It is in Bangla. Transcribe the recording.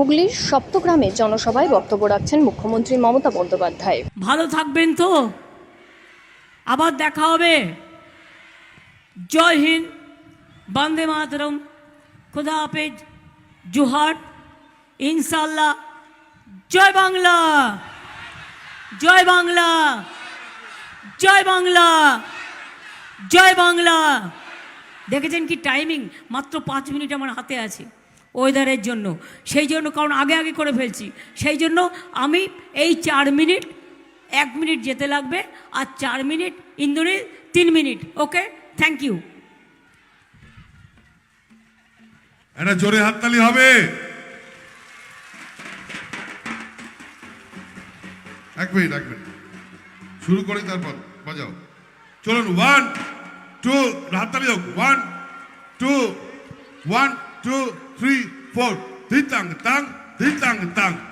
হুগলির সপ্তগ্রামে জনসভায় বক্তব্য রাখছেন মুখ্যমন্ত্রী মমতা বন্দ্যোপাধ্যায়। ভালো থাকবেন তো। আবার দেখা হবে। জয় হিন্দ, বন্দে মাতরম। খুদা হাফেজ, জুহার। ইনশাল্লাহ জয় বাংলা। জয় বাংলা। জয় বাংলা। জয় বাংলা। দেখেছেন কি টাইমিং মাত্র পাঁচ মিনিট আমার হাতে আছে। ওয়েদারের জন্য। সেই জন্য, কারণ আগে আগে করে ফেলছি। সেই জন্য আমি এই চার মিনিট, এক মিনিট যেতে লাগবে আর চার মিনিট ইন্দোরে তিন মিনিট, ওকে? থ্যাংক ইউ একটা জোরে হাততালি হবে। এক মিনিট এক মিনিট। শুরু করি তারপর, বাজাও। চলুন ওয়ান টু হাততালি হোক। One two one two, three, four. Ditang, tang, ditang, tang.